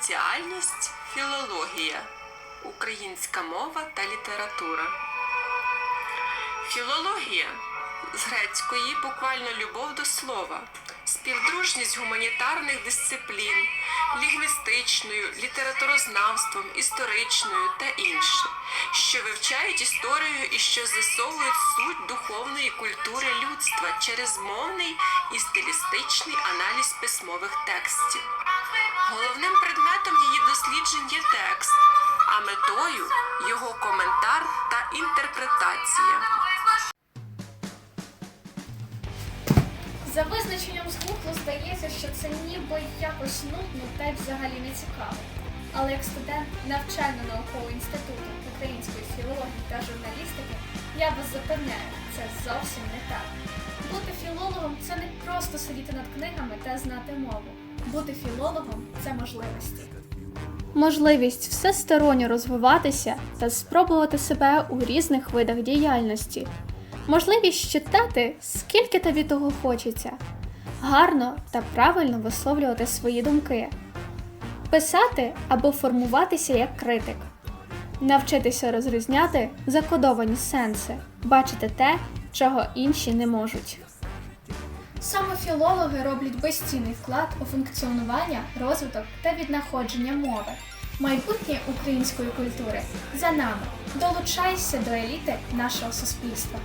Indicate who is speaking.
Speaker 1: Спеціальність філологія. Українська мова та література. Філологія з грецької буквально любов до слова, співдружність гуманітарних дисциплін, лінгвістичною, літературознавством, історичною та інше, що вивчають історію і що з'ясовують суть духовної культури людства через мовний і стилістичний аналіз письмових текстів. Його коментар та інтерпретація.
Speaker 2: За визначенням згухло здається, що це ніби якось нудно та й взагалі не цікаво. Але як студент навчально-наукового інституту української філології та журналістики, я вас запевняю, це зовсім не так. Бути філологом це не просто сидіти над книгами та знати мову. Бути філологом це можливості. Можливість всесторонньо розвиватися та спробувати себе у різних видах діяльності. Можливість читати скільки тобі того хочеться, гарно та правильно висловлювати свої думки, писати або формуватися як критик, навчитися розрізняти закодовані сенси, бачити те, чого інші не можуть. Саме філологи роблять безцінний вклад у функціонування, розвиток та віднаходження мови. Майбутнє української культури за нами. Долучайся до еліти нашого суспільства.